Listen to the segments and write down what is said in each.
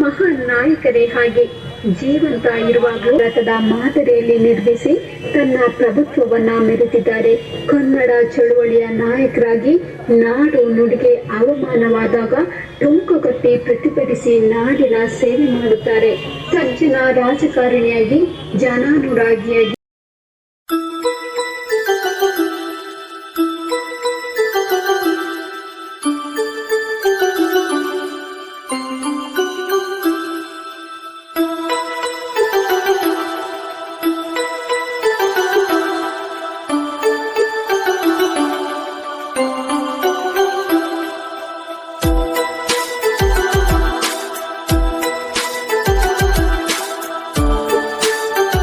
ಮಹಾನ್ ನಾಯಕರೇ ಹಾಗೆ ಜೀವಂತ ಇರುವಾಗ ರಥದ ಮಾದರಿಯಲ್ಲಿ ನಿರ್ಮಿಸಿ ತನ್ನ ಪ್ರಭುತ್ವವನ್ನ ಮೆರೆತಿದ್ದಾರೆ ಕನ್ನಡ ಚಳುವಳಿಯ ನಾಯಕರಾಗಿ ನಾಡು ನುಡಿಗೆ ಅವಮಾನವಾದಾಗ ಟೊಂಕುಗಟ್ಟಿ ಪ್ರತಿಭಟಿಸಿ ನಾಡಿನ ಸೇವೆ ಮಾಡುತ್ತಾರೆ. ಸಜ್ಜನ ರಾಜಕಾರಣಿಯಾಗಿ, ಜನಾನುರಾಗಿಯಾಗಿ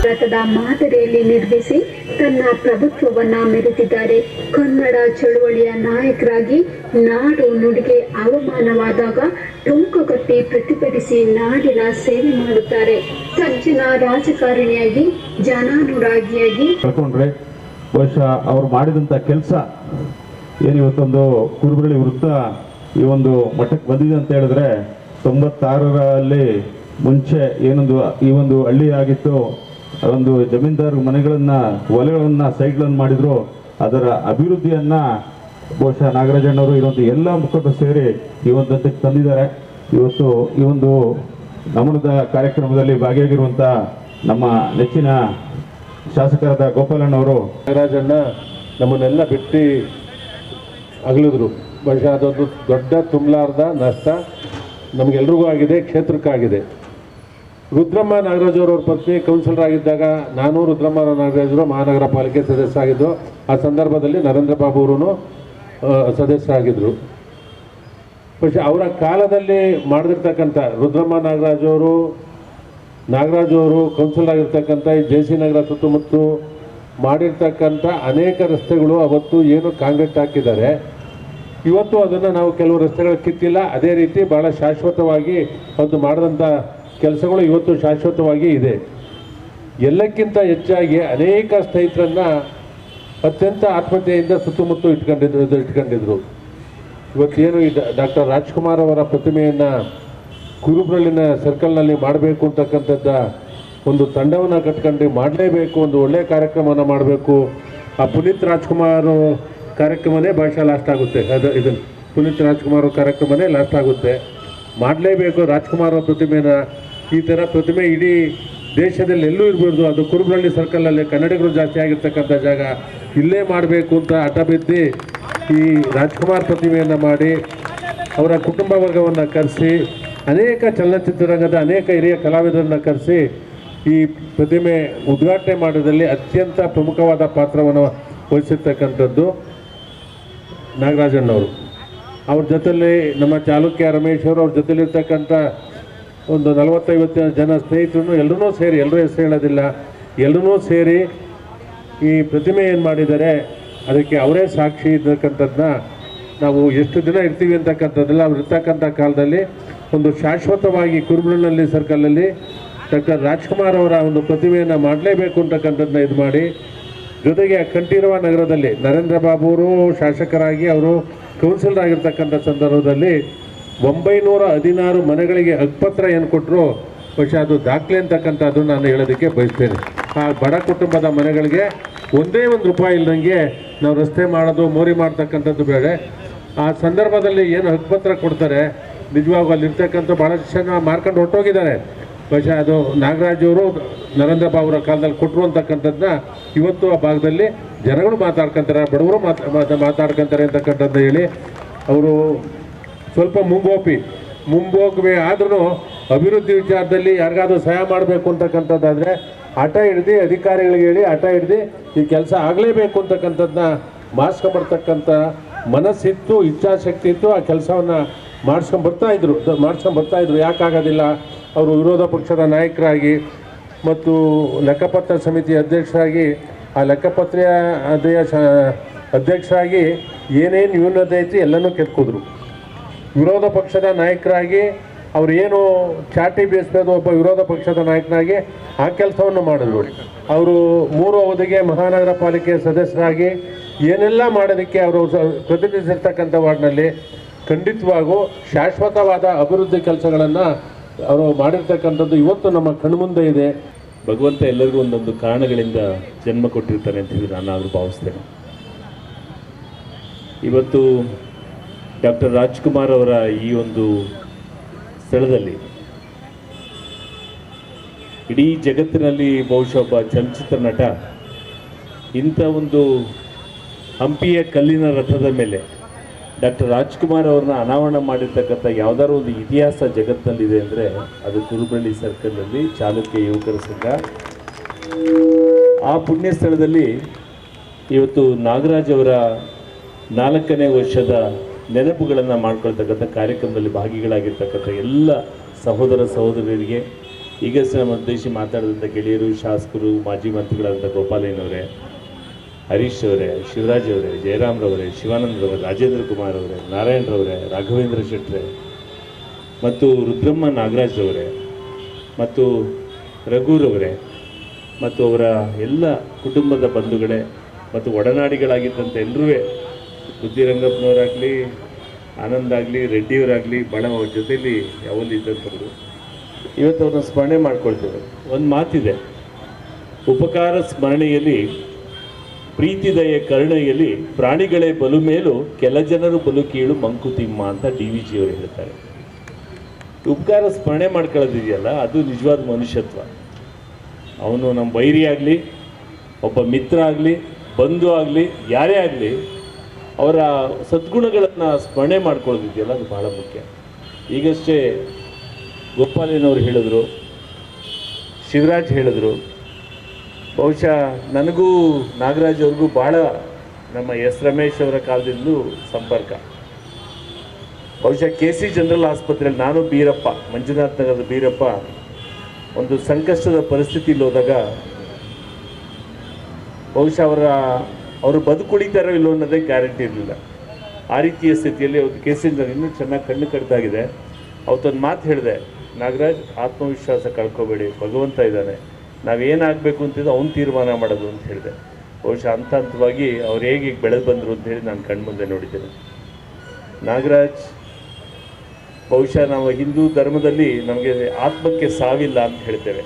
ರಥದ ಮಾದರಿಯಲ್ಲಿ ನಿರ್ಮಿಸಿ ತನ್ನ ಪ್ರಭುತ್ವವನ್ನ ಮೆರೆದಿದ್ದಾರೆ. ಕನ್ನಡ ಚಳುವಳಿಯ ನಾಯಕರಾಗಿ ನಾಡು ನುಡಿಗೆ ಅವಮಾನವಾದಾಗ ಟೊಂಕುಗಟ್ಟಿ ಪ್ರತಿಭಟಿಸಿ ನಾಡಿನ ಸೇವೆ ಮಾಡುತ್ತಾರೆ. ಸಜ್ಜನ ರಾಜಕಾರಣಿಯಾಗಿ, ಜನಾನುರಾಗಿಯಾಗಿ ಕಳ್ಕೊಂಡ್ರೆ ಬಹುಶಃ ಅವ್ರು ಮಾಡಿದಂತ ಕೆಲಸ ಏನು ಇವತ್ತೊಂದು ಕುರುಬರಳ್ಳಿ ವೃತ್ತ ಈ ಒಂದು ಮಠಕ್ಕೆ ಬಂದಿದೆ ಅಂತ ಹೇಳಿದ್ರೆ ತೊಂಬತ್ತಾರರಲ್ಲಿ ಮುಂಚೆ ಏನೊಂದು ಈ ಒಂದು ಹಳ್ಳಿ ಆಗಿತ್ತು. ಒಂದು ಜಮೀನ್ದಾರ ಮನೆಗಳನ್ನ ಹೊಲೆಗಳನ್ನ ಸೈಟ್ಗಳನ್ನು ಮಾಡಿದ್ರು. ಅದರ ಅಭಿವೃದ್ಧಿಯನ್ನ ಬಹುಶಃ ನಾಗರಾಜಣ್ಣವರು ಇದೊಂದು ಎಲ್ಲ ಮುಖಂಡರು ಸೇರಿ ಈ ಒಂದು ತಂದಿದ್ದಾರೆ. ಇವತ್ತು ಈ ಒಂದು ನಮನದ ಕಾರ್ಯಕ್ರಮದಲ್ಲಿ ಭಾಗಿಯಾಗಿರುವಂಥ ನಮ್ಮ ನೆಚ್ಚಿನ ಶಾಸಕರಾದ ಗೋಪಾಲಣ್ಣವರು ನಾಗರಾಜಣ್ಣ ನಮ್ಮನ್ನೆಲ್ಲ ಬಿಟ್ಟು ಅಗಲಿದ್ರು. ಬಹುಶಃ ಅದೊಂದು ದೊಡ್ಡ ತುಂಬಲಾರ್ದ ನಷ್ಟ ನಮಗೆಲ್ರಿಗೂ ಆಗಿದೆ, ಕ್ಷೇತ್ರಕ್ಕಾಗಿದೆ. ರುದ್ರಮ್ಮ ನಾಗರಾಜ್ ಅವರವ್ರ ಪತ್ನಿ ಕೌನ್ಸಿಲರ್ ಆಗಿದ್ದಾಗ ನಾನು ರುದ್ರಮ್ಮ ನಾಗರಾಜರು ಮಹಾನಗರ ಪಾಲಿಕೆ ಸದಸ್ಯರಾಗಿದ್ದು ಆ ಸಂದರ್ಭದಲ್ಲಿ ನರೇಂದ್ರ ಬಾಬು ಅವರು ಸದಸ್ಯ ಆಗಿದ್ದರು ಪಕ್ಷ ಅವರ ಕಾಲದಲ್ಲಿ ಮಾಡದಿರ್ತಕ್ಕಂಥ ರುದ್ರಮ್ಮ ನಾಗರಾಜ್ ಅವರು ನಾಗರಾಜ್ ಅವರು ಕೌನ್ಸಿಲರ್ ಆಗಿರ್ತಕ್ಕಂಥ ಈ ಜೆ ಸಿ ನಗರ ಸುತ್ತಮುತ್ತ ಮಾಡಿರ್ತಕ್ಕಂಥ ಅನೇಕ ರಸ್ತೆಗಳು ಅವತ್ತು ಏನು ಕಾಂಕ್ರೀಟ್ ಹಾಕಿದ್ದಾರೆ. ಇವತ್ತು ಅದನ್ನು ನಾವು ಕೆಲವು ರಸ್ತೆಗಳು ಕಿತ್ತಿಲ್ಲ. ಅದೇ ರೀತಿ ಭಾಳ ಶಾಶ್ವತವಾಗಿ ಅದು ಮಾಡಿದಂಥ ಕೆಲಸಗಳು ಇವತ್ತು ಶಾಶ್ವತವಾಗಿ ಇದೆ. ಎಲ್ಲಕ್ಕಿಂತ ಹೆಚ್ಚಾಗಿ ಅನೇಕ ಸ್ನೇಹಿತರನ್ನು ಅತ್ಯಂತ ಆತ್ಮಹತ್ಯೆಯಿಂದ ಸುತ್ತಮುತ್ತ ಇಟ್ಕೊಂಡಿದ್ರು ಇಟ್ಕೊಂಡಿದ್ರು ಇವತ್ತೇನು ಈ ಡಾಕ್ಟರ್ ರಾಜ್ಕುಮಾರ್ ಅವರ ಪ್ರತಿಮೆಯನ್ನು ಕುರುಬ್ರಳ್ಳಿನ ಸರ್ಕಲ್ನಲ್ಲಿ ಮಾಡಬೇಕು ಅಂತಕ್ಕಂಥದ್ದ ಒಂದು ತಂಡವನ್ನು ಕಟ್ಕೊಂಡು ಮಾಡಲೇಬೇಕು, ಒಂದು ಒಳ್ಳೆಯ ಕಾರ್ಯಕ್ರಮವನ್ನು ಮಾಡಬೇಕು. ಆ ಪುನೀತ್ ರಾಜ್ಕುಮಾರ್ ಕಾರ್ಯಕ್ರಮನೇ ಭಾಷೆ ಲಾಸ್ಟ್ ಆಗುತ್ತೆ. ಅದು ಇದನ್ನು ಪುನೀತ್ ರಾಜ್ಕುಮಾರ್ ಕಾರ್ಯಕ್ರಮನೇ ಲಾಸ್ಟ್ ಆಗುತ್ತೆ. ಮಾಡಲೇಬೇಕು ರಾಜ್ಕುಮಾರ್ ಪ್ರತಿಮೆಯನ್ನು. ಪ್ರತಿಮೆನ ಈ ಥರ ಪ್ರತಿಮೆ ಇಡೀ ದೇಶದಲ್ಲಿ ಎಲ್ಲೂ ಇರ್ಬೋದು. ಅದು ಕುರುಬರಳ್ಳಿ ಸರ್ಕಲಲ್ಲಿ ಕನ್ನಡಿಗರು ಜಾಸ್ತಿ ಆಗಿರ್ತಕ್ಕಂಥ ಜಾಗ. ಇಲ್ಲೇ ಮಾಡಬೇಕು ಅಂತ ಹಠ ಬಿದ್ದು ಈ ರಾಜ್ಕುಮಾರ್ ಪ್ರತಿಮೆಯನ್ನು ಮಾಡಿ ಅವರ ಕುಟುಂಬ ವರ್ಗವನ್ನು ಕರೆಸಿ, ಅನೇಕ ಚಲನಚಿತ್ರರಂಗದ ಅನೇಕ ಹಿರಿಯ ಕಲಾವಿದರನ್ನು ಕರೆಸಿ ಈ ಪ್ರತಿಮೆ ಉದ್ಘಾಟನೆ ಮಾಡೋದ್ರಲ್ಲಿ ಅತ್ಯಂತ ಪ್ರಮುಖವಾದ ಪಾತ್ರವನ್ನು ವಹಿಸಿರ್ತಕ್ಕಂಥದ್ದು ನಾಗರಾಜಣ್ಣವರು. ಅವ್ರ ಜೊತೆಯಲ್ಲಿ ನಮ್ಮ ಚಾಲುಕ್ಯ ರಮೇಶ್ ಅವರು ಅವ್ರ ಜೊತೆಲಿರ್ತಕ್ಕಂಥ ಒಂದು ನಲವತ್ತೈವತ್ತು ಜನ ಸ್ನೇಹಿತರು ಎಲ್ಲರೂ ಸೇರಿ ಎಲ್ಲರೂ ಹೆಸರು ಹೇಳೋದಿಲ್ಲ ಎಲ್ಲರೂ ಸೇರಿ ಈ ಪ್ರತಿಮೆ ಏನು ಮಾಡಿದ್ದಾರೆ, ಅದಕ್ಕೆ ಅವರೇ ಸಾಕ್ಷಿ ಇದ್ದಕ್ಕಂಥದ್ದನ್ನ ನಾವು ಎಷ್ಟು ದಿನ ಇರ್ತೀವಿ ಅಂತಕ್ಕಂಥದ್ದೆಲ್ಲ ಅವ್ರು ಇರ್ತಕ್ಕಂಥ ಕಾಲದಲ್ಲಿ ಒಂದು ಶಾಶ್ವತವಾಗಿ ಕುರುಬಳ್ಳಿ ಸರ್ಕಲಲ್ಲಿ ಡಾಕ್ಟರ್ ರಾಜ್ಕುಮಾರ್ ಅವರ ಒಂದು ಪ್ರತಿಮೆಯನ್ನು ಮಾಡಲೇಬೇಕು ಅಂತಕ್ಕಂಥದ್ದನ್ನ ಇದು ಮಾಡಿ, ಜೊತೆಗೆ ಕಂಠೀರವ ನಗರದಲ್ಲಿ ನರೇಂದ್ರ ಬಾಬು ಅವರು ಶಾಸಕರಾಗಿ ಅವರು ಕೌನ್ಸಿಲರ್ ಆಗಿರ್ತಕ್ಕಂಥ ಸಂದರ್ಭದಲ್ಲಿ ಒಂಬೈನೂರ ಹದಿನಾರು ಮನೆಗಳಿಗೆ ಹಕ್ಪತ್ರ ಏನು ಕೊಟ್ಟರು ಬಹುಶಃ ಅದು ದಾಖಲೆ ಅಂತಕ್ಕಂಥದ್ದು ನಾನು ಹೇಳೋದಕ್ಕೆ ಬಯಸ್ತೇನೆ. ಆ ಬಡ ಕುಟುಂಬದ ಮನೆಗಳಿಗೆ ಒಂದೇ ಒಂದು ರೂಪಾಯಿ ಇಲ್ಲದಂಗೆ ನಾವು ರಸ್ತೆ ಮಾಡೋದು, ಮೋರಿ ಮಾಡ್ತಕ್ಕಂಥದ್ದು ಬೇಡ. ಆ ಸಂದರ್ಭದಲ್ಲಿ ಏನು ಹಕ್ಪತ್ರ ಕೊಡ್ತಾರೆ, ನಿಜವಾಗೂ ಅಲ್ಲಿರ್ತಕ್ಕಂಥ ಭಾಳಷ್ಟು ಜನ ಮಾರ್ಕೊಂಡು ಹೊರಟೋಗಿದ್ದಾರೆ. ಬಹುಶಃ ಅದು ನಾಗರಾಜ್ ಅವರು, ನರೇಂದ್ರ ಬಾಬು ಅವರ ಕಾಲದಲ್ಲಿ ಕೊಟ್ಟರು ಅಂತಕ್ಕಂಥದ್ದನ್ನ ಇವತ್ತು ಆ ಭಾಗದಲ್ಲಿ ಜನಗಳು ಮಾತಾಡ್ಕೊಂತಾರೆ, ಬಡವರು ಮಾತಾ- ಮಾತಾಡ್ಕೊಂತಾರೆ ಅಂತಕ್ಕಂಥದ್ದು ಹೇಳಿ ಅವರು ಸ್ವಲ್ಪ ಮುಂಗೋಪಿ, ಮುಂಗೋಗ್ವೆ ಆದ್ರೂ ಅಭಿವೃದ್ಧಿ ವಿಚಾರದಲ್ಲಿ ಯಾರಿಗಾದ್ರೂ ಸಹಾಯ ಮಾಡಬೇಕು ಅಂತಕ್ಕಂಥದ್ದಾದರೆ ಹಠ ಹಿಡ್ದು ಅಧಿಕಾರಿಗಳಿಗೆ ಹೇಳಿ, ಹಠ ಹಿಡ್ದು ಈ ಕೆಲಸ ಆಗಲೇಬೇಕು ಅಂತಕ್ಕಂಥದ್ದನ್ನ ಮಾಡಿಸ್ಕೊಂಬರ್ತಕ್ಕಂಥ ಮನಸ್ಸಿತ್ತು, ಇಚ್ಛಾಶಕ್ತಿ ಇತ್ತು, ಆ ಕೆಲಸವನ್ನು ಮಾಡಿಸ್ಕೊಂಬರ್ತಾ ಇದ್ರು ಮಾಡಿಸ್ಕೊಂಬರ್ತಾ ಇದ್ರು. ಯಾಕಾಗೋದಿಲ್ಲ? ಅವರು ವಿರೋಧ ಪಕ್ಷದ ನಾಯಕರಾಗಿ ಮತ್ತು ಲೆಕ್ಕಪತ್ರ ಸಮಿತಿ ಅಧ್ಯಕ್ಷರಾಗಿ, ಆ ಲೆಕ್ಕಪತ್ರೆಯ, ಅಧ್ಯಯ ಅಧ್ಯಕ್ಷರಾಗಿ ಏನೇನು ನ್ಯೂನತೆ ಐತಿ ಎಲ್ಲನೂ ಕೆತ್ಕಿದ್ರು. ವಿರೋಧ ಪಕ್ಷದ ನಾಯಕರಾಗಿ ಅವ್ರು ಏನು ಚಾಟಿ ಬೀಸ್ಬೋದು ಒಬ್ಬ ವಿರೋಧ ಪಕ್ಷದ ನಾಯಕನಾಗಿ ಆ ಕೆಲಸವನ್ನು ಮಾಡಿದ್ರು. ಅವರು ಮೂರು ಅವಧಿಗೆ ಮಹಾನಗರ ಪಾಲಿಕೆ ಸದಸ್ಯರಾಗಿ ಏನೆಲ್ಲ ಮಾಡೋದಕ್ಕೆ ಅವರು ಪ್ರತಿನಿಧಿಸಿರ್ತಕ್ಕಂಥ ವಾರ್ಡ್ನಲ್ಲಿ ಖಂಡಿತವಾಗೂ ಶಾಶ್ವತವಾದ ಅಭಿವೃದ್ಧಿ ಕೆಲಸಗಳನ್ನು ಅವರು ಮಾಡಿರ್ತಕ್ಕಂಥದ್ದು ಇವತ್ತು ನಮ್ಮ ಕಣ್ಮುಂದೆ ಇದೆ. ಭಗವಂತ ಎಲ್ಲರಿಗೂ ಒಂದೊಂದು ಕಾರಣಗಳಿಂದ ಜನ್ಮ ಕೊಟ್ಟಿರ್ತಾನೆ ಅಂತ ಹೇಳಿ ನಾನು ಆದರೂ ಭಾವಿಸ್ತೇನೆ. ಇವತ್ತು ಡಾಕ್ಟರ್ ರಾಜ್ಕುಮಾರ್ ಅವರ ಈ ಒಂದು ಸ್ಥಳದಲ್ಲಿ. ಇಡೀ ಜಗತ್ತಿನಲ್ಲಿ ಬಹುಶಃ ಒಬ್ಬ ಚಲನಚಿತ್ರ ನಟ, ಇಂಥ ಒಂದು ಹಂಪಿಯ ಕಲ್ಲಿನ ರಥದ ಮೇಲೆ ಡಾಕ್ಟರ್ ರಾಜ್ಕುಮಾರ್ ಅವ್ರನ್ನ ಅನಾವರಣ ಮಾಡಿರ್ತಕ್ಕಂಥ ಯಾವುದಾದ್ರು ಒಂದು ಇತಿಹಾಸ ಜಗತ್ತಿನಲ್ಲಿದೆ ಅಂದರೆ ಅದು ಕುರುಬಳ್ಳಿ ಸರ್ಕಲ್ನಲ್ಲಿ ಚಾಲುಕ್ಯ ಯುವಕರ ಸಂಘ. ಆ ಪುಣ್ಯ ಸ್ಥಳದಲ್ಲಿ ಇವತ್ತು ನಾಗರಾಜ್ ಅವರ ನಾಲ್ಕನೇ ವರ್ಷದ ನೆನಪುಗಳನ್ನು ಮಾಡ್ಕೊಳ್ತಕ್ಕಂಥ ಕಾರ್ಯಕ್ರಮದಲ್ಲಿ ಭಾಗಿಗಳಾಗಿರ್ತಕ್ಕಂಥ ಎಲ್ಲ ಸಹೋದರ ಸಹೋದರಿಯರಿಗೆ, ಈಗ ನಮ್ಮ ಉದ್ದೇಶಿ ಮಾತಾಡಿದಂಥ ಗೆಳೆಯರು, ಶಾಸಕರು, ಮಾಜಿ ಮಂತ್ರಿಗಳಾದಂಥ ಗೋಪಾಲಯ್ಯನವರೇ, ಹರೀಶ್ ಅವರೇ, ಶಿವರಾಜ್ ಅವರೇ ಜಯರಾಮ್ರವರೇ ಶಿವಾನಂದರವರೇ ರಾಜೇಂದ್ರ ಕುಮಾರ್ ಅವರೇ ನಾರಾಯಣರವರೇ ರಾಘವೇಂದ್ರ ಶೆಟ್ಟ್ರೆ ಮತ್ತು ರುದ್ರಮ್ಮ ನಾಗರಾಜ್ರವರೇ ಮತ್ತು ರಘುರವರೇ ಮತ್ತು ಅವರ ಎಲ್ಲ ಕುಟುಂಬದ ಬಂಧುಗಳೇ, ಮತ್ತು ಒಡನಾಡಿಗಳಾಗಿದ್ದಂಥ ಎಲ್ಲರೂ ಬುದ್ಧಿರಂಗಪ್ಪನವರಾಗಲಿ ಆನಂದ್ ಆಗಲಿ ರೆಡ್ಡಿಯವರಾಗಲಿ ಭಾಳ ಅವ್ರ ಜೊತೆಯಲ್ಲಿ ಯಾವಲ್ಲಿ ಇದ್ದಂಥವ್ರು ಇವತ್ತು ಅವ್ರನ್ನ ಸ್ಮರಣೆ ಮಾಡ್ಕೊಳ್ತೇವೆ. ಒಂದು ಮಾತಿದೆ. ಉಪಕಾರ ಸ್ಮರಣೆಯಲ್ಲಿ, ಪ್ರೀತಿ ದಯೆ ಕರುಣೆಯಲ್ಲಿ ಪ್ರಾಣಿಗಳೇ ಬಲು ಮೇಲೂ, ಕೆಲ ಜನರು ಬಲು ಕೀಳು ಮಂಕುತಿಮ್ಮ ಅಂತ ಡಿ ವಿ ಜಿಯವರು ಹೇಳ್ತಾರೆ. ಉಪಕಾರ ಸ್ಮರಣೆ ಮಾಡ್ಕೊಳ್ಳೋದಿದೆಯಲ್ಲ, ಅದು ನಿಜವಾದ ಮನುಷ್ಯತ್ವ. ಅವನು ನಮ್ಮ ಬೈರಿ ಆಗಲಿ, ಒಬ್ಬ ಮಿತ್ರ ಆಗಲಿ, ಬಂಧು ಆಗಲಿ, ಯಾರೇ ಆಗಲಿ ಅವರ ಸದ್ಗುಣಗಳನ್ನು ಸ್ಮರಣೆ ಮಾಡ್ಕೊಳ್ಳೋದಿದೆಯಲ್ಲ, ಅದು ಬಹಳ ಮುಖ್ಯ. ಈಗಷ್ಟೇ ಗೋಪಾಲಯ್ಯನವರು ಹೇಳಿದ್ರು, ಶಿವರಾಜ್ ಹೇಳಿದ್ರು, ಬಹುಶಃ ನನಗೂ ನಾಗರಾಜ್ ಅವ್ರಿಗೂ ಭಾಳ ನಮ್ಮ ಎಸ್ ರಮೇಶ್ ಅವರ ಕಾಲದಿಂದಲೂ ಸಂಪರ್ಕ. ಬಹುಶಃ ಕೆ ಸಿ ಜನರಲ್ ಆಸ್ಪತ್ರೆಯಲ್ಲಿ ನಾನು ಬೀರಪ್ಪ, ಮಂಜುನಾಥ್ ನಗರದ ಬೀರಪ್ಪ, ಒಂದು ಸಂಕಷ್ಟದ ಪರಿಸ್ಥಿತಿಯಲ್ಲಿ ಹೋದಾಗ ಬಹುಶಃ ಅವರ ಅವರು ಬದುಕುಳಿತಾರೋ ಇಲ್ಲೋ ಅನ್ನೋದೇ ಗ್ಯಾರಂಟಿ ಇರಲಿಲ್ಲ. ಆ ರೀತಿಯ ಸ್ಥಿತಿಯಲ್ಲಿ ಅವತ್ತು ಕೆ ಸಿ ಇನ್ನೂ ಚೆನ್ನಾಗಿ ಕಣ್ಣು ಕಟ್ಟಾಗಿದೆ ಅವತ್ತೊಂದು ಮಾತು ಹೇಳಿದೆ, ನಾಗರಾಜ್, ಆತ್ಮವಿಶ್ವಾಸ ಕಳ್ಕೊಬೇಡಿ, ಭಗವಂತ ಇದ್ದಾನೆ. ನಾವೇನಾಗಬೇಕು ಅಂತಿದ್ದು ಅವ್ನು ತೀರ್ಮಾನ ಮಾಡೋದು ಅಂತ ಹೇಳಿದೆ. ಬಹುಶಃ ಹಂತ ಹಂತವಾಗಿ ಅವ್ರು ಹೇಗೆ ಬೆಳೆದು ಬಂದರು ಅಂತ ಹೇಳಿ ನಾನು ಕಣ್ಮುಂದೆ ನೋಡಿದ್ದೇನೆ. ನಾಗರಾಜ್, ಬಹುಶಃ ನಾವು ಹಿಂದೂ ಧರ್ಮದಲ್ಲಿ ನಮಗೆ ಆತ್ಮಕ್ಕೆ ಸಾವಿಲ್ಲ ಅಂತ ಹೇಳ್ತೇವೆ.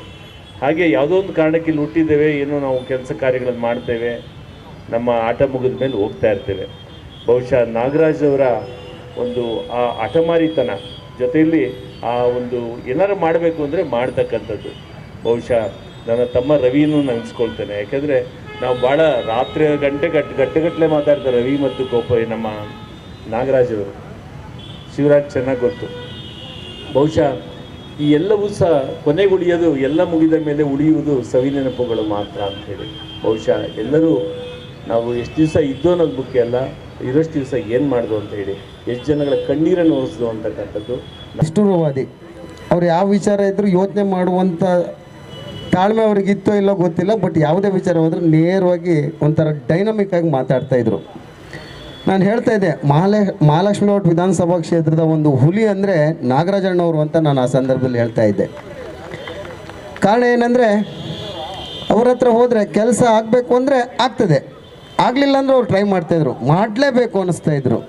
ಹಾಗೆ ಯಾವುದೋ ಒಂದು ಕಾರಣಕ್ಕೆ ಇಲ್ಲಿ ಹುಟ್ಟಿದ್ದೇವೆ ಏನೋ ನಾವು ಕೆಲಸ ಕಾರ್ಯಗಳನ್ನು ಮಾಡ್ತೇವೆ ನಮ್ಮ ಆಟ ಮುಗಿದ ಮೇಲೆ ಹೋಗ್ತಾ ಇರ್ತೇವೆ. ಬಹುಶಃ ನಾಗರಾಜ್ ಅವರ ಒಂದು ಆ ಹಠಮಾರಿತನ ಜೊತೆಯಲ್ಲಿ ಆ ಒಂದು ಏನಾರು ಮಾಡಬೇಕು ಅಂದರೆ ಮಾಡ್ತಕ್ಕಂಥದ್ದು. ಬಹುಶಃ ನನ್ನ ತಮ್ಮ ರವಿನೂ ನೆನೆಸ್ಕೊಳ್ತೇನೆ. ಯಾಕೆಂದರೆ ನಾವು ಭಾಳ ರಾತ್ರಿ ಗಂಟೆ ಗಂಟೆ ಗಂಟೆಗಟ್ಟಲೆ ಮಾತಾಡ್ತಾರೆ ರವಿ ಮತ್ತು ಕೋಪ ನಮ್ಮ ನಾಗರಾಜ್ ಅವರು. ಶಿವರಾಜ್ ಚೆನ್ನಾಗಿ ಗೊತ್ತು. ಬಹುಶಃ ಈ ಎಲ್ಲವೂ ಸಹ ಕೊನೆಗೆ ಉಳಿಯೋದು, ಎಲ್ಲ ಮುಗಿದ ಮೇಲೆ ಉಳಿಯುವುದು ಸವಿ ನೆನಪುಗಳು ಮಾತ್ರ ಹೇಳಿ. ಬಹುಶಃ ಎಲ್ಲರೂ ನಾವು ಎಷ್ಟು ದಿವಸ ಇದ್ದೋ ಅನ್ನೋದು ಮುಖ್ಯ ಅಲ್ಲ, ಇರೋಷ್ಟು ದಿವಸ ಏನು ಮಾಡ್ದು ಅಂತ ಹೇಳಿ, ಎಷ್ಟು ಜನಗಳ ಕಣ್ಣೀರನ್ನು ಒರೆಸ್ದು ಅಂತಕ್ಕಂಥದ್ದು ನಿಷ್ಠುರವಾದಿ. ಅವ್ರು ಯಾವ ವಿಚಾರ ಇದ್ದರೂ ಯೋಚನೆ ಮಾಡುವಂಥ ತಾಳ್ಮೆ ಅವ್ರಿಗಿತ್ತೋ ಇಲ್ಲೋ ಗೊತ್ತಿಲ್ಲ ಬಟ್ ಯಾವುದೇ ವಿಚಾರ ಹೋದ್ರೆ ನೇರವಾಗಿ ಒಂಥರ ಡೈನಮಿಕ್ ಆಗಿ ಮಾತಾಡ್ತಾ ಇದ್ರು. ನಾನು ಹೇಳ್ತಾ ಇದ್ದೆ, ಮಹಾಲೇ ಮಹಾಲಕ್ಷ್ಮಿ ವಿಧಾನಸಭಾ ಕ್ಷೇತ್ರದ ಒಂದು ಹುಲಿ ಅಂದರೆ ನಾಗರಾಜಣ್ಣವರು ಅಂತ ನಾನು ಆ ಸಂದರ್ಭದಲ್ಲಿ ಹೇಳ್ತಾ ಇದ್ದೆ. ಕಾರಣ ಏನಂದರೆ, ಅವ್ರ ಹತ್ರ ಹೋದರೆ ಕೆಲಸ ಆಗಬೇಕು ಅಂದರೆ ಆಗ್ತದೆ. ಆಗಲಿಲ್ಲ ಅಂದರೆ ಅವ್ರು ಟ್ರೈ ಮಾಡ್ತಾಯಿದ್ರು ಮಾಡಲೇಬೇಕು ಅನ್ನಿಸ್ತಾ ಇದ್ರು.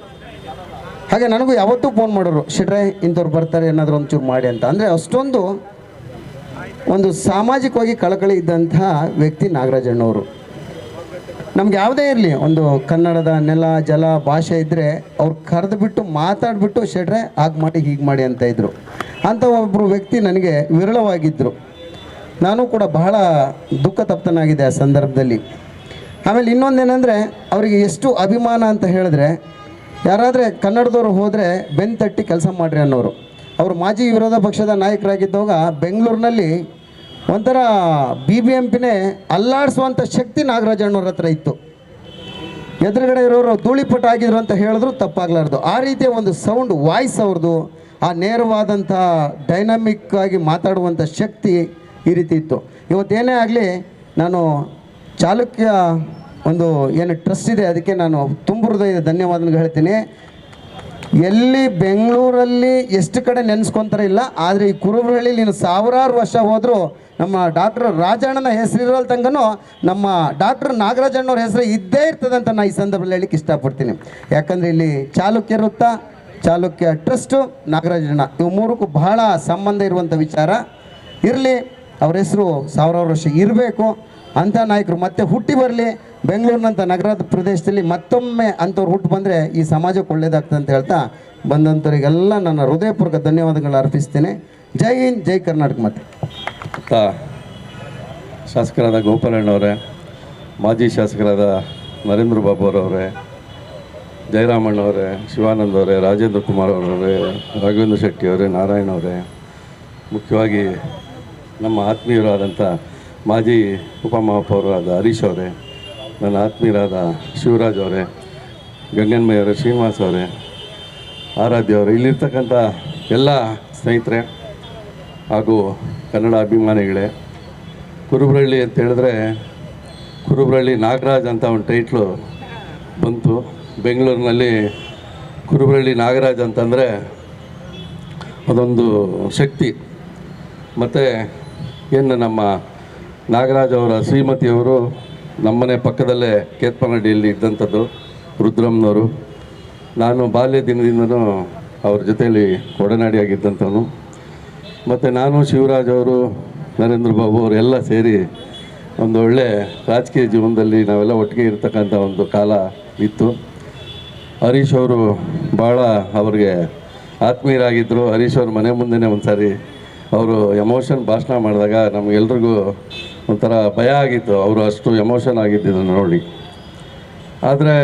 ಹಾಗೆ ನನಗೂ ಯಾವತ್ತೂ ಫೋನ್ ಮಾಡೋರು, ಶಿಟ್ರೆ, ಇಂಥವ್ರು ಬರ್ತಾರೆ, ಏನಾದರೂ ಒಂಚೂರು ಮಾಡಿ ಅಂತ. ಅಂದರೆ ಅಷ್ಟೊಂದು ಒಂದು ಸಾಮಾಜಿಕವಾಗಿ ಕಳಕಳಿ ಇದ್ದಂತಹ ವ್ಯಕ್ತಿ ನಾಗರಾಜಣ್ಣವರು. ನಮ್ಗೆ ಯಾವುದೇ ಇರಲಿ, ಒಂದು ಕನ್ನಡದ ನೆಲ, ಜಲ, ಭಾಷೆ ಇದ್ದರೆ ಅವ್ರು ಕರೆದು ಬಿಟ್ಟು ಮಾತಾಡಿಬಿಟ್ಟು, ಶೆಟ್ರೆ, ಹಾಗೆ ಮಾಡಿ, ಹೀಗೆ ಮಾಡಿ ಅಂತ ಇದ್ದರು ಅಂಥ ಒಬ್ಬರು ವ್ಯಕ್ತಿ ನನಗೆ ವಿರಳವಾಗಿದ್ದರು ನಾನು ಕೂಡ ಬಹಳ ದುಃಖ ತಪ್ತನಾಗಿದೆ ಆ ಸಂದರ್ಭದಲ್ಲಿ. ಆಮೇಲೆ ಇನ್ನೊಂದೇನೆಂದರೆ ಅವರಿಗೆ ಎಷ್ಟು ಅಭಿಮಾನ ಅಂತ ಹೇಳಿದ್ರೆ, ಯಾರಾದರೆ ಕನ್ನಡದವರು ಹೋದರೆ ಬೆನ್ ತಟ್ಟಿ ಕೆಲಸ ಮಾಡ್ರಿ ಅನ್ನೋರು. ಅವರು ಮಾಜಿ ವಿರೋಧ ಪಕ್ಷದ ನಾಯಕರಾಗಿದ್ದಾಗ ಬೆಂಗಳೂರಿನಲ್ಲಿ ಒಂಥರ ಬಿ ಬಿ ಎಂ ಪಿನೇ ಅಲ್ಲಾಡಿಸುವಂಥ ಶಕ್ತಿ ನಾಗರಾಜಣ್ಣವ್ರ ಹತ್ರ ಇತ್ತು. ಎದುರುಗಡೆ ಇರೋರು ಧೂಳಿಪಟ ಆಗಿದ್ರು ಅಂತ ಹೇಳಿದ್ರು ತಪ್ಪಾಗಲಾರ್ದು. ಆ ರೀತಿಯ ಒಂದು ಸೌಂಡ್ ವಾಯ್ಸ್ ಅವ್ರದ್ದು, ಆ ನೇರವಾದಂಥ ಡೈನಾಮಿಕ್ ಆಗಿ ಮಾತಾಡುವಂಥ ಶಕ್ತಿ ಈ ರೀತಿ ಇತ್ತು. ಇವತ್ತೇನೇ ಆಗಲಿ ನಾನು ಚಾಲುಕ್ಯ ಒಂದು ಏನು ಟ್ರಸ್ಟ್ ಇದೆ, ಅದಕ್ಕೆ ನಾನು ತುಂಬ ಹೃದಯದ ಧನ್ಯವಾದಗಳು ಹೇಳ್ತೀನಿ. ಎಲ್ಲಿ ಬೆಂಗಳೂರಲ್ಲಿ ಎಷ್ಟು ಕಡೆ ನೆನೆಸ್ಕೊಂತಾರೆ ಇಲ್ಲ, ಆದರೆ ಈ ಕುರುಬ್ರಹಳ್ಳಿ ನೀನು ಸಾವಿರಾರು ವರ್ಷ ಹೋದರೂ ನಮ್ಮ ಡಾಕ್ಟರ್ ರಾಜಣ್ಣನ ಹೆಸರಿರೋಲ್ ತನಕನೂ ನಮ್ಮ ಡಾಕ್ಟರ್ ನಾಗರಾಜಣ್ಣವ್ರ ಹೆಸರು ಇದ್ದೇ ಇರ್ತದೆ ಅಂತ ನಾನು ಈ ಸಂದರ್ಭದಲ್ಲಿ ಹೇಳಿಕ್ಕೆ ಇಷ್ಟಪಡ್ತೀನಿ. ಯಾಕಂದರೆ ಇಲ್ಲಿ ಚಾಲುಕ್ಯ ವೃತ್ತ, ಚಾಲುಕ್ಯ ಟ್ರಸ್ಟು ನಾಗರಾಜಣ್ಣ, ಇವು ಮೂರಕ್ಕೂ ಬಹಳ ಸಂಬಂಧ ಇರುವಂಥ ವಿಚಾರ. ಇರಲಿ ಅವ್ರ ಹೆಸರು ಸಾವಿರಾರು ವರ್ಷ ಇರಬೇಕು ಅಂಥ ನಾಯಕರು. ಮತ್ತೆ ಹುಟ್ಟಿ ಬರಲಿ ಬೆಂಗಳೂರಿನಂಥ ನಗರದ ಪ್ರದೇಶದಲ್ಲಿ ಮತ್ತೊಮ್ಮೆ ಅಂಥವ್ರು ಹುಟ್ಟು ಬಂದರೆ ಈ ಸಮಾಜಕ್ಕೆ ಒಳ್ಳೇದಾಗ್ತದೆ ಅಂತ ಹೇಳ್ತಾ ಬಂದಂಥವರಿಗೆಲ್ಲ ನನ್ನ ಹೃದಯಪೂರ್ವಕ ಧನ್ಯವಾದಗಳು ಅರ್ಪಿಸ್ತೇನೆ. ಜೈ ಹಿಂದ್, ಜೈ ಕರ್ನಾಟಕ ಮತ್ತೆ ಶಾಸಕರಾದ ಗೋಪಾಲಣ್ಣವರೇ, ಮಾಜಿ ಶಾಸಕರಾದ ನರೇಂದ್ರ ಬಾಬು ಅವರವರೇ, ಜಯರಾಮಣ್ಣವರೇ, ಶಿವಾನಂದ ಅವರೇ, ರಾಜೇಂದ್ರ ಕುಮಾರ್ ಅವರವರೇ, ರಾಘವೇಂದ್ರ ಶೆಟ್ಟಿ ಅವರೇ, ನಾರಾಯಣ ಅವರೇ, ಮುಖ್ಯವಾಗಿ ನಮ್ಮ ಆತ್ಮೀಯರಾದಂಥ ಮಾಜಿ ಉಪಮಹಾಪೌರರಾದ ಹರೀಶ್ ಅವರೇ, ನನ್ನ ಆತ್ಮೀಯರಾದ ಶಿವರಾಜ್ ಅವರೇ ಗಂಗನ್ಮಯ್ಯ ಅವರೇ, ಶ್ರೀನಿವಾಸ್ ಅವರೇ, ಆರಾಧ್ಯ ಅವರು, ಇಲ್ಲಿರ್ತಕ್ಕಂಥ ಎಲ್ಲ ಸ್ನೇಹಿತರೆ ಹಾಗೂ ಕನ್ನಡ ಅಭಿಮಾನಿಗಳೇ ಕುರುಬರಳ್ಳಿ ಅಂತ ಹೇಳಿದ್ರೆ ಕುರುಬರಳ್ಳಿ ನಾಗರಾಜ್ ಅಂತ ಒಂದು ಟೈಟ್ಲು ಬಂತು. ಬೆಂಗಳೂರಿನಲ್ಲಿ ಕುರುಬರಳ್ಳಿ ನಾಗರಾಜ್ ಅಂತಂದರೆ ಅದೊಂದು ಶಕ್ತಿ. ಮತ್ತು ಏನು ನಮ್ಮ ನಾಗರಾಜ್ ಅವರ ಶ್ರೀಮತಿಯವರು ನಮ್ಮನೆ ಪಕ್ಕದಲ್ಲೇ ಕೇತ್ಪನಡಿಯಲ್ಲಿ ಇದ್ದಂಥದ್ದು ರುದ್ರಮ್ನವರು ನಾನು ಬಾಲ್ಯ ದಿನದಿಂದನೂ ಅವ್ರ ಜೊತೆಯಲ್ಲಿ ಒಡನಾಡಿಯಾಗಿದ್ದಂಥವನು. ಮತ್ತು ನಾನು ಶಿವರಾಜ್ ಅವರು, ನರೇಂದ್ರ ಬಾಬು ಅವರು ಎಲ್ಲ ಸೇರಿ ಒಂದು ಒಳ್ಳೆ ರಾಜಕೀಯ ಜೀವನದಲ್ಲಿ ನಾವೆಲ್ಲ ಒಟ್ಟಿಗೆ ಇರತಕ್ಕಂಥ ಒಂದು ಕಾಲ ಇತ್ತು. ಹರೀಶ್ ಅವರು ಭಾಳ ಅವ್ರಿಗೆ ಆತ್ಮೀಯರಾಗಿದ್ದರು. ಹರೀಶ್ ಅವ್ರ ಮನೆ ಮುಂದೆನೇ ಒಂದು ಸಾರಿ ಅವರು ಎಮೋಷನ್ ಭಾಷಣ ಮಾಡಿದಾಗ ನಮಗೆಲ್ರಿಗೂ ಒಂಥರ ಭಯ ಆಗಿತ್ತು. ಅವರು ಅಷ್ಟು ಎಮೋಷನ್ ಆಗಿದ್ದನ್ನು ನೋಡಿ. ಆದರೆ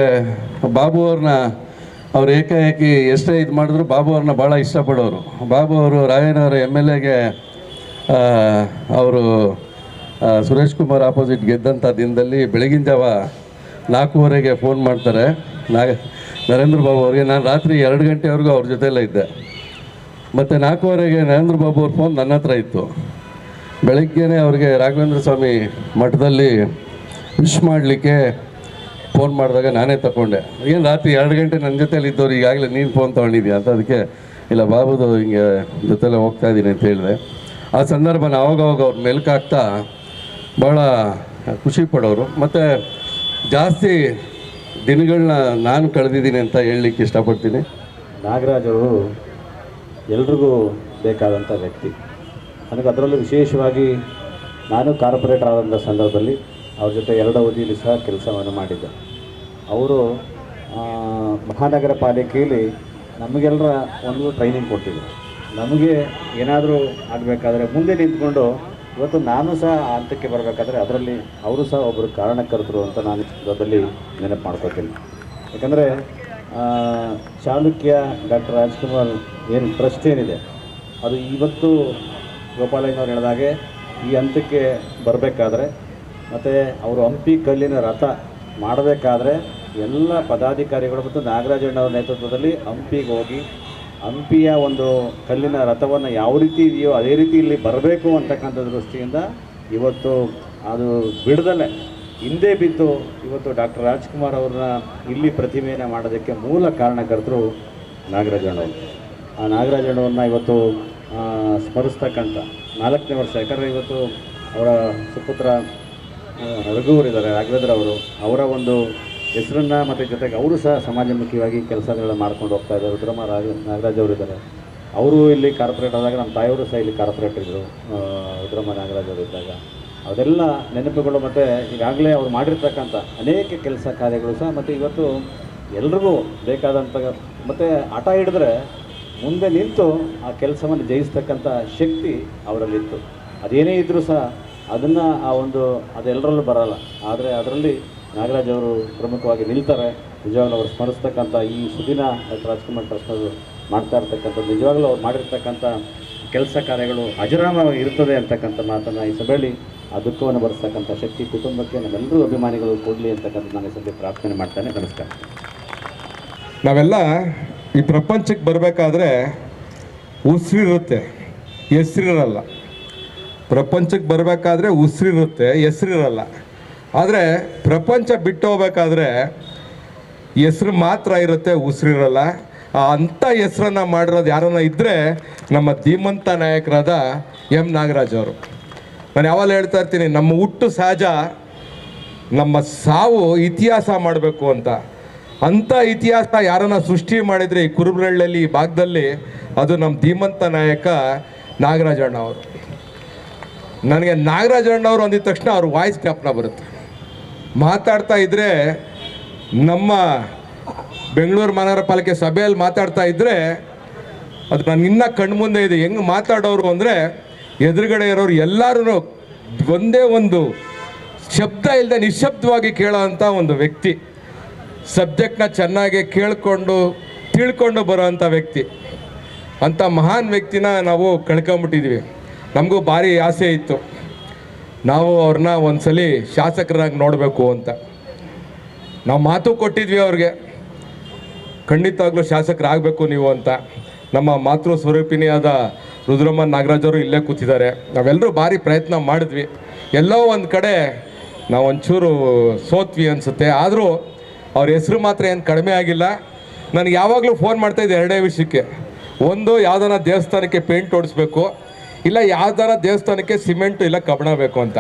ಬಾಬು ಅವ್ರನ್ನ ಅವ್ರು ಏಕಾಏಕಿ ಎಷ್ಟೇ ಇದು ಮಾಡಿದ್ರು ಬಾಬು ಅವ್ರನ್ನ ಭಾಳ ಇಷ್ಟಪಡೋರು. ಬಾಬು ಅವರು ರಾಯಣ್ಣವರ ಎಂ ಎಲ್ ಎಗೆ ಅವರು ಸುರೇಶ್ ಕುಮಾರ್ ಆಪೋಸಿಟ್ ಗೆದ್ದಂಥ ದಿನದಲ್ಲಿ ಬೆಳಗಿನ ಜಾವ ನಾಲ್ಕೂವರೆಗೆ ಫೋನ್ ಮಾಡ್ತಾರೆ. ನಾಗ, ನರೇಂದ್ರ ಬಾಬು ಅವರಿಗೆ, ನಾನು ರಾತ್ರಿ ಎರಡು ಗಂಟೆವರೆಗೂ ಅವ್ರ ಜೊತೆಯಲ್ಲೇ ಇದ್ದೆ. ಮತ್ತು ನಾಲ್ಕೂವರೆಗೆ ನರೇಂದ್ರ ಬಾಬು ಅವ್ರ ಫೋನ್ ನನ್ನ ಹತ್ರ ಇತ್ತು. ಬೆಳಗ್ಗೆನೇ ಅವ್ರಿಗೆ ರಾಘವೇಂದ್ರ ಸ್ವಾಮಿ ಮಠದಲ್ಲಿ ವಿಶ್ ಮಾಡಲಿಕ್ಕೆ ಫೋನ್ ಮಾಡಿದಾಗ ನಾನೇ ತಗೊಂಡೆ ಏನು ರಾತ್ರಿ ಎರಡು ಗಂಟೆ ನನ್ನ ಜೊತೆಲಿ ಇದ್ದವ್ರು ಈಗಾಗಲೇ ನೀನು ಫೋನ್ ತೊಗೊಂಡಿದ್ಯಾ ಅಂತ ಅದಕ್ಕೆ, ಇಲ್ಲ ಬಾಬುದು ಹಿಂಗೆ ಜೊತೆಲೆ ಹೋಗ್ತಾ ಇದ್ದೀನಿ ಅಂತ ಹೇಳಿದೆ. ಆ ಸಂದರ್ಭನ ಅವಾಗವಾಗ ಅವ್ರು ಮೆಲ್ಕಾಗ್ತಾ ಭಾಳ ಖುಷಿ ಪಡೋರು. ಮತ್ತು ಜಾಸ್ತಿ ದಿನಗಳನ್ನ ನಾನು ಕಳೆದಿದ್ದೀನಿ ಅಂತ ಹೇಳಲಿಕ್ಕೆ ಇಷ್ಟಪಡ್ತೀನಿ. ನಾಗರಾಜ್ ಅವರು ಎಲ್ರಿಗೂ ಬೇಕಾದಂಥ ವ್ಯಕ್ತಿ. ನನಗೆ ಅದರಲ್ಲೂ ವಿಶೇಷವಾಗಿ ನಾನು ಕಾರ್ಪೊರೇಟರ್ ಆದಂಥ ಸಂದರ್ಭದಲ್ಲಿ ಅವ್ರ ಜೊತೆ ಎರಡು ಅವಧಿಯಲ್ಲಿ ಸಹ ಕೆಲಸವನ್ನು ಮಾಡಿದ್ದೆ. ಅವರು ಮಹಾನಗರ ಪಾಲಿಕೆಯಲ್ಲಿ ನಮಗೆಲ್ಲರ ಒಂದು ಟ್ರೈನಿಂಗ್ ಕೊಟ್ಟಿದ್ದರು ನಮಗೆ ಏನಾದರೂ ಆಗಬೇಕಾದ್ರೆ ಮುಂದೆ ನಿಂತ್ಕೊಂಡು ಇವತ್ತು ನಾನು ಸಹ ಆ ಹಂತಕ್ಕೆ ಬರಬೇಕಾದ್ರೆ ಅದರಲ್ಲಿ ಅವರು ಸಹ ಒಬ್ಬರು ಕಾರಣಕರ್ತರು ಅಂತ ನಾನು ಅದರಲ್ಲಿ ನೆನಪು ಮಾಡ್ಕೋತೀನಿ. ಯಾಕಂದರೆ ಚಾಲುಕ್ಯ ಡಾಕ್ಟರ್ ರಾಜ್ಕುಮಾರ್ ಏನು ಟ್ರಸ್ಟ್ ಏನಿದೆ? ಅದು ಇವತ್ತು ಗೋಪಾಲಯ್ಯನವ್ರು ಹೇಳಿದಾಗೆ ಈ ಹಂತಕ್ಕೆ ಬರಬೇಕಾದ್ರೆ, ಮತ್ತು ಅವರು ಹಂಪಿ ಕಲ್ಲಿನ ರಥ ಮಾಡಬೇಕಾದ್ರೆ ಎಲ್ಲ ಪದಾಧಿಕಾರಿಗಳು ಮತ್ತು ನಾಗರಾಜಣ್ಣವ್ರ ನೇತೃತ್ವದಲ್ಲಿ ಹಂಪಿಗೆ ಹೋಗಿ ಹಂಪಿಯ ಒಂದು ಕಲ್ಲಿನ ರಥವನ್ನು ಯಾವ ರೀತಿ ಇದೆಯೋ ಅದೇ ರೀತಿ ಇಲ್ಲಿ ಬರಬೇಕು ಅಂತಕ್ಕಂಥ ದೃಷ್ಟಿಯಿಂದ ಇವತ್ತು ಅದು ಬಿಡದಲ್ಲೇ ಹಿಂದೆ ಬಿದ್ದು ಇವತ್ತು ಡಾಕ್ಟರ್ ರಾಜ್ಕುಮಾರ್ ಅವ್ರನ್ನ ಇಲ್ಲಿ ಪ್ರತಿಮೆಯನ್ನು ಮಾಡೋದಕ್ಕೆ ಮೂಲ ಕಾರಣಕರ್ತರು ನಾಗರಾಜಣ್ಣವ್ರು ಆ ನಾಗರಾಜಣ್ಣವ್ರನ್ನ ಇವತ್ತು ಸ್ಮರಿಸ್ತಕ್ಕಂಥ ನಾಲ್ಕನೇ ವರ್ಷ, ಯಾಕಂದರೆ ಇವತ್ತು ಅವರ ಸುಪುತ್ರ ರಘುವರ್ ಇದ್ದಾರೆ, ರಾಘವೇಂದ್ರ ಅವರು. ಅವರ ಒಂದು ಹೆಸರನ್ನು ಮತ್ತು ಜೊತೆಗೆ ಅವರು ಸಹ ಸಮಾಜಮುಖಿಯಾಗಿ ಕೆಲಸಗಳನ್ನ ಮಾಡ್ಕೊಂಡು ಹೋಗ್ತಾ ಇದ್ದಾರೆ. ರುದ್ರಮ ರಾಜ, ನಾಗರಾಜ್ ಅವರು ಇದ್ದಾರೆ. ಅವರು ಇಲ್ಲಿ ಕಾರ್ಪೊರೇಟ್ ಆದಾಗ ನಮ್ಮ ತಾಯಿಯವರು ಸಹ ಇಲ್ಲಿ ಕಾರ್ಪೊರೇಟ್ ಇದ್ದರು. ರುದ್ರಮ್ಮ ನಾಗರಾಜ್ ಅವರು ಇದ್ದಾಗ. ಅದೆಲ್ಲ ನೆನಪುಗಳು ಮತ್ತು ಈಗಾಗಲೇ ಅವ್ರು ಮಾಡಿರ್ತಕ್ಕಂಥ ಅನೇಕ ಕೆಲಸ ಕಾರ್ಯಗಳು ಸಹ ಮತ್ತು ಇವತ್ತು ಎಲ್ರಿಗೂ ಬೇಕಾದಂಥ ಮತ್ತು ಹಠ ಹಿಡಿದ್ರೆ ಮುಂದೆ ನಿಂತು ಆ ಕೆಲಸವನ್ನು ಜಯಿಸ್ತಕ್ಕಂಥ ಶಕ್ತಿ ಅವರಲ್ಲಿತ್ತು. ಅದೇನೇ ಇದ್ದರೂ ಸಹ ಅದನ್ನು ಆ ಒಂದು ಅದೆಲ್ಲರಲ್ಲೂ ಬರಲ್ಲ. ಆದರೆ ಅದರಲ್ಲಿ ನಾಗರಾಜ್ ಅವರು ಪ್ರಮುಖವಾಗಿ ನಿಲ್ತಾರೆ. ನಿಜವಾಗ್ಲೂ ಅವರು ಸ್ಮರಿಸ್ತಕ್ಕಂಥ ಈ ಸುದಿನ ಡಾಕ್ಟರ್ ರಾಜ್ಕುಮಾರ್ ಟ್ರಸ್ಟ್ನವರು ಮಾಡ್ತಾ ಇರ್ತಕ್ಕಂಥ, ನಿಜವಾಗ್ಲೂ ಅವ್ರು ಮಾಡಿರ್ತಕ್ಕಂಥ ಕೆಲಸ ಕಾರ್ಯಗಳು ಅಜರಾಮವಾಗಿ ಇರ್ತದೆ ಅಂತಕ್ಕಂಥ ಮಾತನ್ನು ಈ ಸಭೆಯಲ್ಲಿ ಆ ದುಃಖವನ್ನು ಬರೆಸ್ತಕ್ಕಂಥ ಶಕ್ತಿ ಕುಟುಂಬಕ್ಕೆ ನಮ್ಮೆಲ್ಲರೂ ಅಭಿಮಾನಿಗಳು ಕೊಡಲಿ ಅಂತಕ್ಕಂಥ ನಾನು ಸದ್ಯ ಪ್ರಾರ್ಥನೆ ಮಾಡ್ತಾನೆ. ನಮಸ್ಕಾರ. ನಾವೆಲ್ಲ ಈ ಪ್ರಪಂಚಕ್ಕೆ ಬರಬೇಕಾದ್ರೆ ಉಸಿರಿರುತ್ತೆ, ಹೆಸರಿರಲ್ಲ. ಪ್ರಪಂಚಕ್ಕೆ ಬರಬೇಕಾದ್ರೆ ಉಸಿರಿರುತ್ತೆ, ಹೆಸರಿರಲ್ಲ. ಆದರೆ ಪ್ರಪಂಚ ಬಿಟ್ಟು ಹೋಗ್ಬೇಕಾದ್ರೆ ಹೆಸರು ಮಾತ್ರ ಇರುತ್ತೆ, ಉಸಿರಿರಲ್ಲ. ಆ ಅಂಥ ಹೆಸರನ್ನು ಮಾಡಿರೋದು ಯಾರನ್ನ ಇದ್ದರೆ ನಮ್ಮ ಧೀಮಂತ ನಾಯಕರಾದ ಎಂ ನಾಗರಾಜ್ ಅವರು. ನಾನು ಯಾವಾಗ ಹೇಳ್ತಾ ಇರ್ತೀನಿ, ನಮ್ಮ ಹುಟ್ಟು ಸಹಜ, ನಮ್ಮ ಸಾವು ಇತಿಹಾಸ ಮಾಡಬೇಕು ಅಂತ. ಅಂಥ ಇತಿಹಾಸ ಯಾರನ್ನ ಸೃಷ್ಟಿ ಮಾಡಿದರೆ ಈ ಕುರುಬರಳ್ಳಲ್ಲಿ ಈ ಭಾಗದಲ್ಲಿ, ಅದು ನಮ್ಮ ಧೀಮಂತ ನಾಯಕ ನಾಗರಾಜಣ್ಣ ಅವರು. ನನಗೆ ನಾಗರಾಜಣ್ಣ ಅವರು ಅಂದಿದ ತಕ್ಷಣ ಅವ್ರ ವಾಯ್ಸ್ ಜ್ಞಾಪನ ಬರುತ್ತೆ. ಮಾತಾಡ್ತಾ ಇದ್ದರೆ ನಮ್ಮ ಬೆಂಗಳೂರು ಮಹಾನಗರ ಪಾಲಿಕೆ ಸಭೆಯಲ್ಲಿ ಮಾತಾಡ್ತಾ ಇದ್ದರೆ ಅದು ನಾನು ಇನ್ನ ಕಣ್ಮುಂದೆ ಇದೆ. ಹೆಂಗೆ ಮಾತಾಡೋರು ಅಂದರೆ ಎದುರುಗಡೆ ಇರೋರು ಎಲ್ಲರೂ ಒಂದೇ ಒಂದು ಶಬ್ದ ಇಲ್ಲದೆ ನಿಶಬ್ದವಾಗಿ ಕೇಳೋ ಅಂಥ ಒಂದು ವ್ಯಕ್ತಿ. ಸಬ್ಜೆಕ್ಟ್ನ ಚೆನ್ನಾಗಿ ಕೇಳಿಕೊಂಡು, ತಿಳ್ಕೊಂಡು ಬರೋವಂಥ ವ್ಯಕ್ತಿ. ಅಂಥ ಮಹಾನ್ ವ್ಯಕ್ತಿನ ನಾವು ಕಳ್ಕೊಂಬಿಟ್ಟಿದ್ವಿ. ನಮಗೂ ಭಾರಿ ಆಸೆ ಇತ್ತು. ನಾವು ಅವ್ರನ್ನ ಒಂದ್ಸಲಿ ಶಾಸಕರಾಗಿ ನೋಡಬೇಕು ಅಂತ. ನಾವು ಮಾತು ಕೊಟ್ಟಿದ್ವಿ ಅವ್ರಿಗೆ. ಖಂಡಿತವಾಗ್ಲೂ ಶಾಸಕರಾಗಬೇಕು ನೀವು ಅಂತ. ನಮ್ಮ ಮಾತೃ ಸ್ವರೂಪಿಣಿಯಾದ ರುದ್ರಮ್ಮ ನಾಗರಾಜ್ ಅವರು ಇಲ್ಲೇ ಕೂತಿದ್ದಾರೆ. ನಾವೆಲ್ಲರೂ ಭಾರಿ ಪ್ರಯತ್ನ ಮಾಡಿದ್ವಿ. ಎಲ್ಲೋ ಒಂದು ಕಡೆ ನಾವು ಒಂಚೂರು ಸೋತ್ವಿ ಅನಿಸುತ್ತೆ. ಆದರೂ ಅವ್ರ ಹೆಸರು ಮಾತ್ರ ಏನು ಕಡಿಮೆ ಆಗಿಲ್ಲ. ನನಗೆ ಯಾವಾಗಲೂ ಫೋನ್ ಮಾಡ್ತಾಯಿದ್ದೆ ಎರಡೇ ವಿಷಯಕ್ಕೆ. ಒಂದು ಯಾವ್ದಾನ ದೇವಸ್ಥಾನಕ್ಕೆ ಪೇಂಟ್ ಹೊಡಿಸ್ಬೇಕು. ಇಲ್ಲ ಯಾವ್ದಾರ ದೇವಸ್ಥಾನಕ್ಕೆ ಸಿಮೆಂಟು ಇಲ್ಲ ಕಬ್ಬಣ ಬೇಕು ಅಂತ.